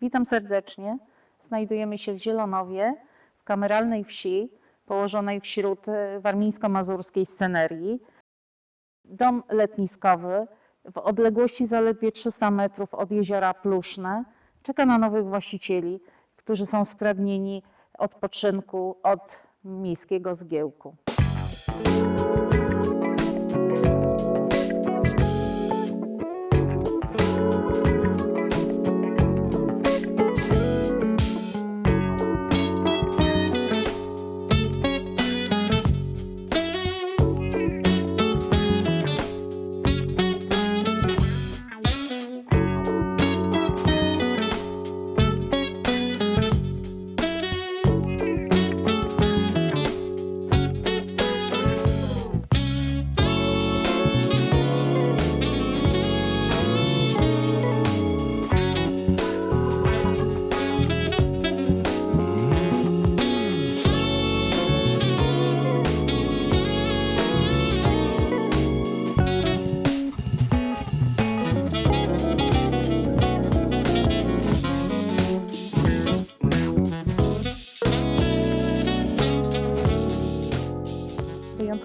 Witam serdecznie. Znajdujemy się w Zielonowie, w kameralnej wsi, położonej wśród e, warmińsko-mazurskiej scenerii. Dom letniskowy w odległości zaledwie 300 metrów od jeziora Pluszne czeka na nowych właścicieli, którzy są spragnieni odpoczynku od miejskiego zgiełku.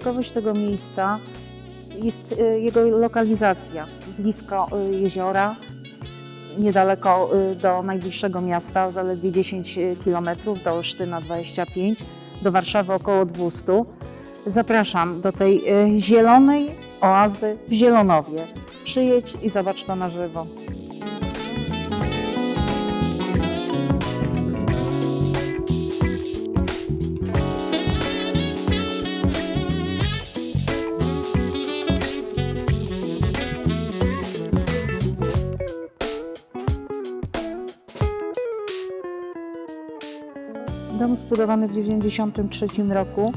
Wyjątkowość tego miejsca jest e, jego lokalizacja blisko e, jeziora, niedaleko e, do najbliższego miasta, zaledwie 10 km, do Olsztyna 25, do Warszawy około 200. Zapraszam do tej zielonej oazy w Zielonowie. Przyjedź i zobacz to na żywo. Dom zbudowany w 1993 roku,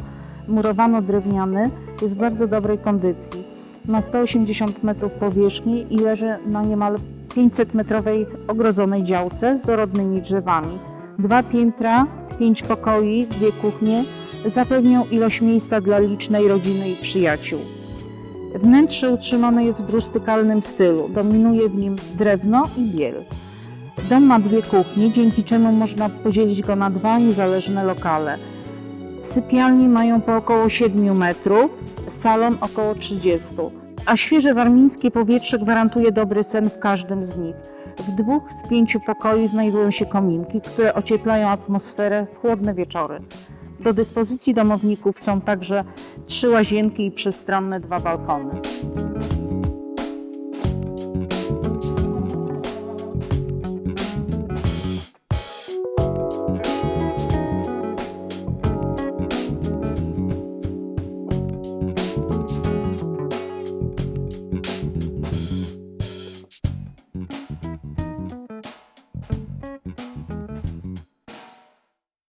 murowano drewniany, jest w bardzo dobrej kondycji. Ma 180 metrów powierzchni i leży na niemal 500-metrowej ogrodzonej działce z dorodnymi drzewami. Dwa piętra, pięć pokoi, dwie kuchnie zapewnią ilość miejsca dla licznej rodziny i przyjaciół. Wnętrze utrzymane jest w rustykalnym stylu. Dominuje w nim drewno i biel. Dom ma dwie kuchnie, dzięki czemu można podzielić go na dwa niezależne lokale. Sypialnie mają po około 7 metrów, salon około 30, a świeże warmińskie powietrze gwarantuje dobry sen w każdym z nich. W dwóch z pięciu pokoi znajdują się kominki, które ocieplają atmosferę w chłodne wieczory. Do dyspozycji domowników są także trzy łazienki i przestronne dwa balkony.